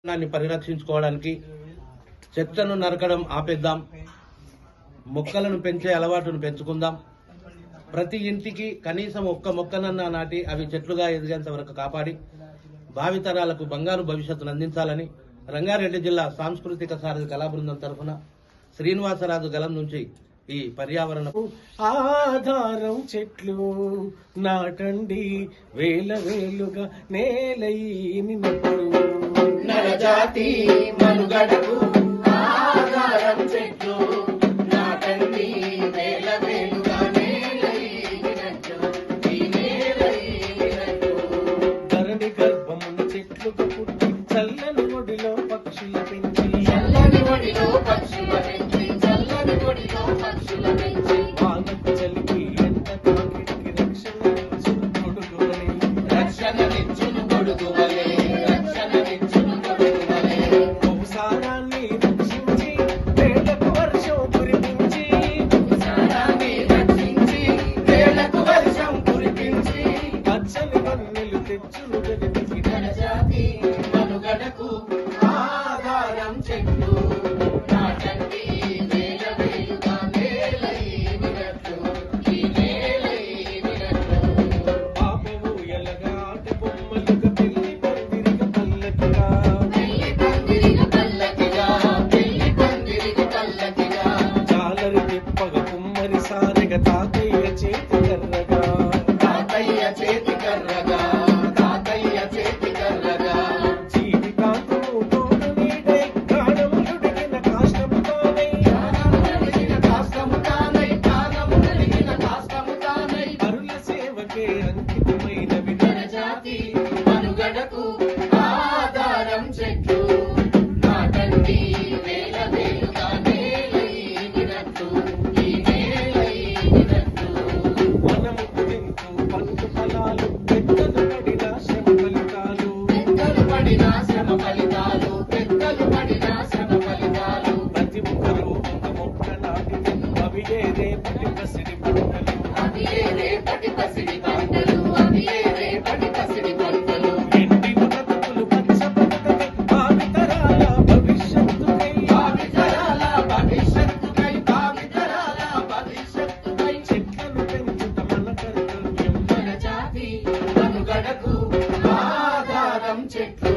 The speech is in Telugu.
పర్యావరణాన్ని పరిరక్షించుకోవడానికి చెట్లను నరకడం ఆపేద్దాం. మొక్కలను పెంచే అలవాటును పెంచుకుందాం. ప్రతి ఇంటికి కనీసం ఒక్క మొక్కనన్నా నాటి అవి చెట్లుగా ఎదిగేంత వరకు కాపాడి భావితరాలకు బంగారు భవిష్యత్తును అందించాలని రంగారెడ్డి జిల్లా సాంస్కృతిక సారథి కళాబృందం తరఫున శ్రీనివాసరాజు గలం నుంచి ఈ పర్యావరణ ఆధారం చెట్లు నాటండి వేల వేలుగా నేలైని నరజాతి మనుగడకు ఆధారం చెట్లు నాటండి వేల వేలుగా నేలైనట్టు ఈ నేలైనట్టు ధరణి గర్భమున చెట్లుగా పుట్టి చల్లని ఒడిలో పక్షుల పెంచి చల్లని ఒడిలో పక్షుల పెంచి చల్లని ఒడిలో పక్షుల పెంచి. ఎలగా ఆట బొమ్మలుగా పెళ్ళి పందిరిగా పల్లకిగా రేపటి పసిడి పంటలు అవి రేపటి పసిడి పంటలు ఎండి బతుకులు పచ్చబడతమే భావితరాల భవిష్యత్తుకై భావితరాల భవిష్యత్తుకై భావితరాల భవిష్యత్తుకై చెట్లను పెంచుట మన కర్తవ్యం. మన జాతి మనుగడకు ఆధారం చెట్లు